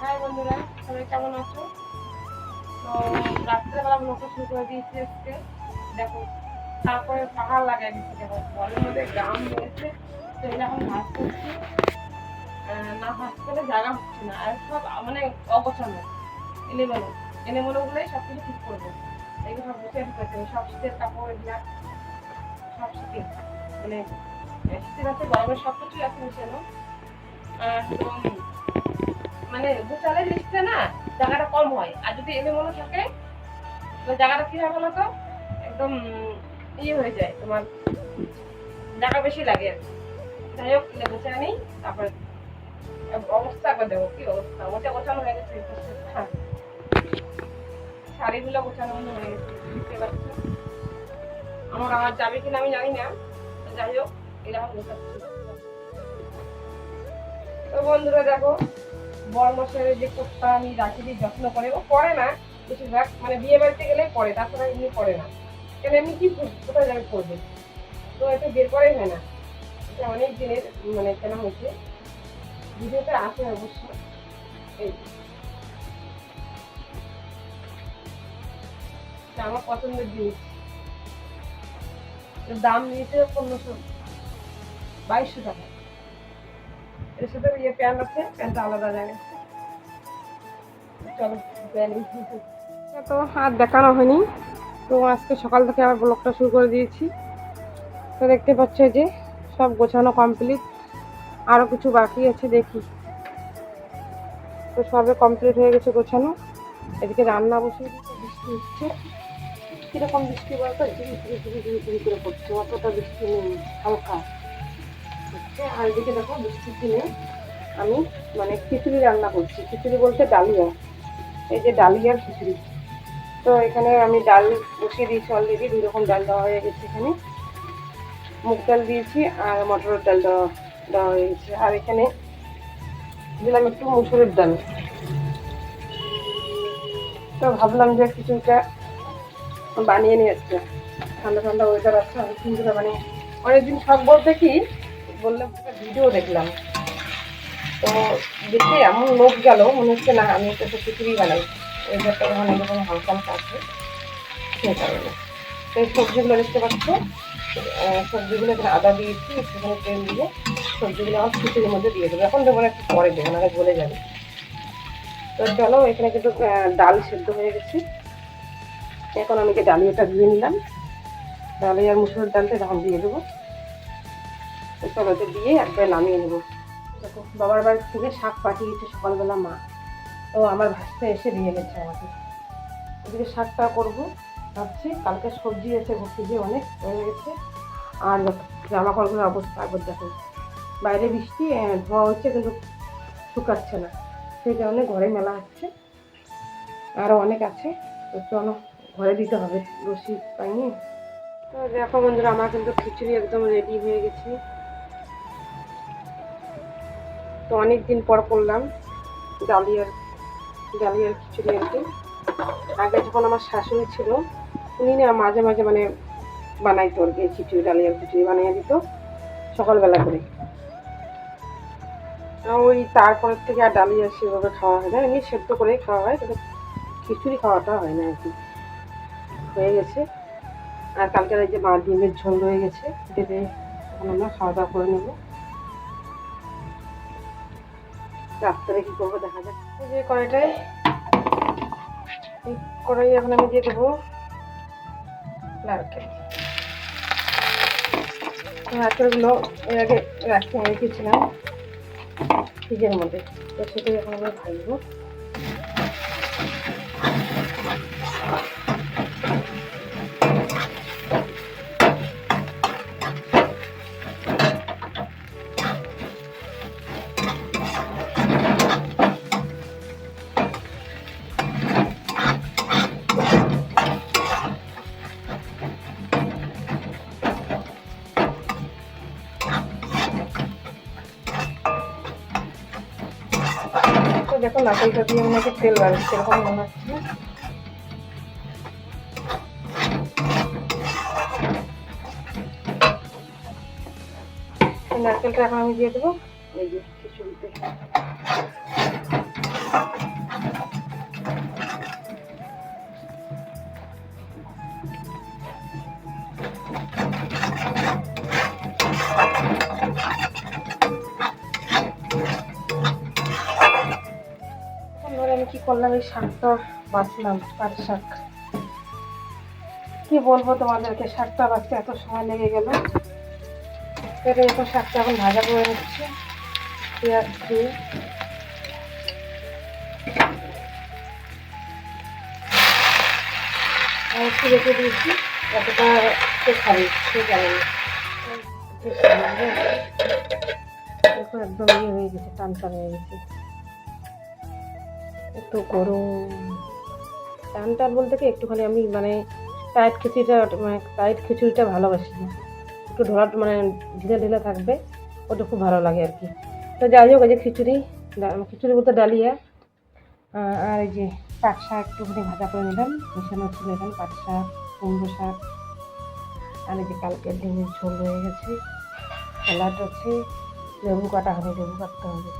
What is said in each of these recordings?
High বন্ধুরা, সবাই কেমন আছো? তো রাত্রেবেলা ব্লগটা শুরু করে দিয়েছি আজকে। দেখো, তারপরে পাহাড় লাগাই দিচ্ছি দেখো ঘরের মধ্যে গ্রাম রয়েছে, তো এটা এখন ভাজ করছি। না ভাজ করে জায়গা হচ্ছে না। আর সব মানে অগোছানো এলেমেলো। এলেমেলোগুলোই সব কিছু ঠিক করব এগুলো সব ফেলতে হবে সব শীতের কাপড় এগুলা সব শীতের মানে শীতের আছে গরমের সব কিছুই আছে গুছানো আর মানে গোছালে জিনিসটা না, জায়গাটা কম হয়। আর যদি এলোমেলো থাকে জায়গাটা কি হয় বলো তো একদম ইয়ে হয়ে যায়, তোমার জায়গা বেশি লাগে। যাই হোক গোছায় নেই তারপরে অবস্থা একবার দেখো কি অবস্থা। ওটা গোছানো হয়ে গেছে হ্যাঁ। শাড়িগুলো গোছানো হয়ে গেছে বুঝতে পারছ আমার আমার যাবে কিনা আমি জানি না। যাই হোক, এরকম গোছাচ্ছি। তো বন্ধুরা দেখো বড় যে কোটটা আমি রাখি দিই যত্ন করে, ও পরে না, বেশিরভাগ মানে বিয়ে বাড়িতে গেলে পরে তাছাড়া এমনি পরে না। কেন এমনি কি কোথায় যাবে পড়বে তো এটা বের করাই হয় না। এটা অনেক দিনের মানে কেন হয়েছে? ভিডিওতে আছে অবশ্য। এই। আমার পছন্দের জিনিস। দাম নিয়েছে পনেরোশো, বাইশশো টাকা। এর সাথে ইয়ে প্যান্ট আছে প্যান্টটা আলাদা জায়গায় চলো তো আর দেখানো হয়নি তো আজকে সকাল থেকে আবার ব্লগটা শুরু করে দিয়েছি তো দেখতে পাচ্ছ যে সব গোছানো কমপ্লিট আরও কিছু বাকি আছে দেখি তো সবে কমপ্লিট হয়ে গেছে গোছানো এদিকে রান্না বসে বৃষ্টি হচ্ছে কীরকম বৃষ্টি বলতো ঝিরি ঝিরি করে পড়ছে অতটা বৃষ্টি নেই হালকা আর এদিকে দেখো, বৃষ্টির দিনে আমি মানে খিচুড়ি রান্না করছি। খিচুড়ি বলতে ডালিয়া। এই যে ডালিয়ার খিচুড়ি। তো এখানে আমি ডাল বসিয়ে দিয়েছি অলরেডি দুই রকম ডাল দেওয়া হয়ে গেছে এখানে। মুগ ডাল দিয়েছি আর মটরের ডাল দেওয়া দেওয়া হয়ে গেছে। আর এখানে দিলাম একটু মুসুরের ডাল। তো ভাবলাম যে খিচুড়িটা বানিয়ে নিয়ে আসছে। ঠান্ডা ঠান্ডা ওয়েদার আছে আমি কিন্তু মানে অনেকদিন শখ বলতে কি বললাম ভিডিও দেখলাম। তো দেখে এমন লোক গেল, মনে হচ্ছে না আমি তো খিচুড়ি বানাই। ওয়েদারটা যখন এরকম হালকা হালকা আছে। সেই কারণে। তো এই সবজিগুলো দেখতে পাচ্ছ। সবজিগুলো এখানে আদা দিয়েছি, একটুখানি তেল দিয়ে সবজিগুলো আমার খিচুড়ির মধ্যে দিয়ে দেবো। এখন দেবো না, একটু পরে দেবো না গলে যাবে। তো চলো, এখানে কিন্তু ডাল সেদ্ধ হয়ে গেছে। এখন আমি যে ডালিয়াটা ধুয়ে নিলাম। ডালিয়া আর মুসুরের ডালটা এখন দিয়ে দেবো। তো চলো এটা দিয়ে একবার নামিয়ে নেব। দেখো, বাবার বাড়ি থেকে শাক পাঠিয়েছে সকালবেলা মা। তো আমার ভাসতে এসে দিয়ে গেছে আমাকে। এদিকে শাকটা করব, ভাবছি কালকে সবজি আছে, ভর্তি দিয়ে অনেক হয়ে গেছে। আর জামা অবস্থা, একবার দেখো। বাইরে বৃষ্টি ধোয়া হচ্ছে কিন্তু শুকাচ্ছে না। সেই কারণে ঘরে মেলা হচ্ছে। আরও অনেক আছে, তো চলো, ঘরে দিতে হবে রসি পাইনি। তো দেখো বন্ধুরা, আমার কিন্তু খিচুড়ি একদম রেডি হয়ে গেছে। তো অনেক দিন পর করলাম, ডালিয়ার ডালিয়ার খিচুড়ি আর কি। আগে যখন আমার শাশুড়ি ছিল, উনি না মাঝে মাঝে মানে বানাইতো আর কি খিচুড়ি, ডালিয়ার খিচুড়ি বানিয়ে দিত, সকালবেলা করে। ওই তারপরের থেকে আর ডালিয়া সেভাবে খাওয়া হয় না, এমনি সেদ্ধ করেই খাওয়া হয়, কিন্তু খিচুড়ি খাওয়াটা হয় না আর কি। হয়ে গেছে। আর কালকের এই যে মা ডিমের ঝোল রয়ে গেছে এখন আমরা খাওয়া দাওয়া করে নেব। রাত্রে কি করব, দেখা যাক। যে কড়াইটায়, এই কড়াই এখন আমি দিয়ে দেবো নারকেল। নারকেলগুলো এর আগে রাখতে রেখেছিলাম ফ্রিজের মধ্যে সেটাই এখন আমি ভাজবো। তো দেখো নারকেলটা দিয়ে ওনাকে তেল বাড়ছে এরকম মনে হচ্ছে নারকেলটা এখন আমি দিয়ে দেবো। এই যে খিচুড়িতে। ধরে আমি কি করলাম? এই শাকটা বাঁচলাম পাট শাক? কি বলব তোমাদেরকে? শাকটা বাঁচতে এত সময় লেগে গেল। এটা এখন শাকটা এখন ভাজা করে নিচ্ছে। পেঁয়াজ দিয়ে। একটু রেখে দিয়েছি। কে খাবে, সে জানে একদম ইয়ে হয়ে গেছে টান টান হয়ে গেছে। একটু গরম। টান টান বলতে কি, একটুখানি আমি মানে টাইট খিচুড়িটা মানে টাইট খিচুড়িটা ভালোবাসি। না একটু ঢোলা মানে ঢিলে ঢিলে থাকবে, ওটা খুব ভালো লাগে আর কি। তো যাই হোক, এই যে খিচুড়ি খিচুড়ি বলতে ডালিয়া আর এই যে পাট শাক একটুখানি ভাজা করে নিলাম, মেশানো ছিল এখানে পাট শাক, কুমড়ো শাক, আর এই যে কালকের ডিমের ঝোল হয়ে গেছে, স্যালাড আছে লেবু কাটা হবে, লেবু কাটতে হবে।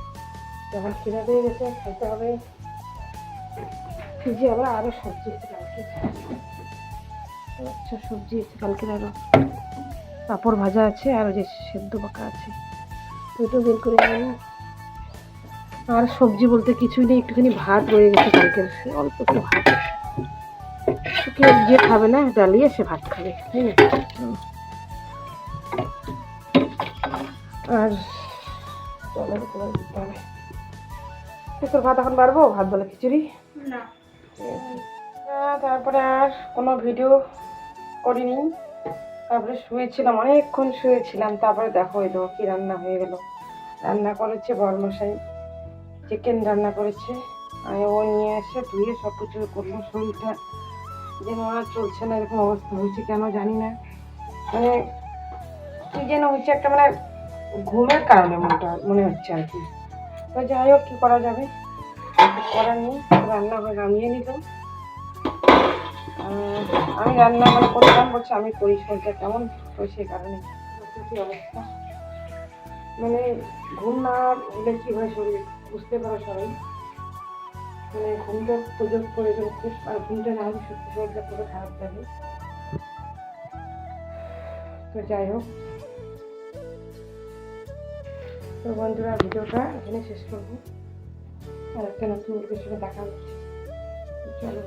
যখন খিদে পেয়ে গেছে, খেতে হবে। ফ্রিজে আবার আরও সবজি আছে কালকে। আচ্ছা সবজি আছে কালকের আরও পাঁপড় ভাজা আছে আর যে সেদ্ধ পাকা আছে। এটা বের করে নেব আর সবজি বলতে কিছুই নেই, একটুখানি ভাত রয়ে গেছে কালকের অল্প একটু ভাত। কেউ যে খাবে না, ডালিয়ে সে ভাত খাবে, তাই না। আর তো তোর ভাত এখন বাড়বো? ভাত বলে খিচুড়ি? না। তারপরে আর কোনো ভিডিও করিনি। তারপরে শুয়েছিলাম, অনেকক্ষণ শুয়েছিলাম। তারপরে দেখো এলো কি রান্না হয়ে গেল। রান্না করেছে বরমশাই। চিকেন রান্না করেছে। আমি ও নিয়ে এসে ধুয়ে সব কিছু করল শরীরটা। যেন আর চলছে না, এরকম অবস্থা হয়েছে কেন জানি না। মানে কি যেন হচ্ছে একটা মানে ঘুমের কারণে মনটা মনে হচ্ছে আর কি। তো যাই হোক, কী করা যাবে? করার নেই রান্না হয় নামিয়ে নিলাম আমি রান্না মানে করলাম বলছে আমি করি কেমন? তো সেই কারণে কি অবস্থা। মানে ঘুম না হলে কি হয় শরীর? বুঝতে পারো সবাই। মানে ঘুমটা প্রযোগ করে খুব, আর ঘুমটা না হলে সত্যি শরীরটা পুরো খারাপ লাগে তো যাই হোক। তো বন্ধুরা, ভিডিওটা এখানে শেষ করব। আর একটা নতুন লোকের সঙ্গে দেখা হচ্ছে চলো।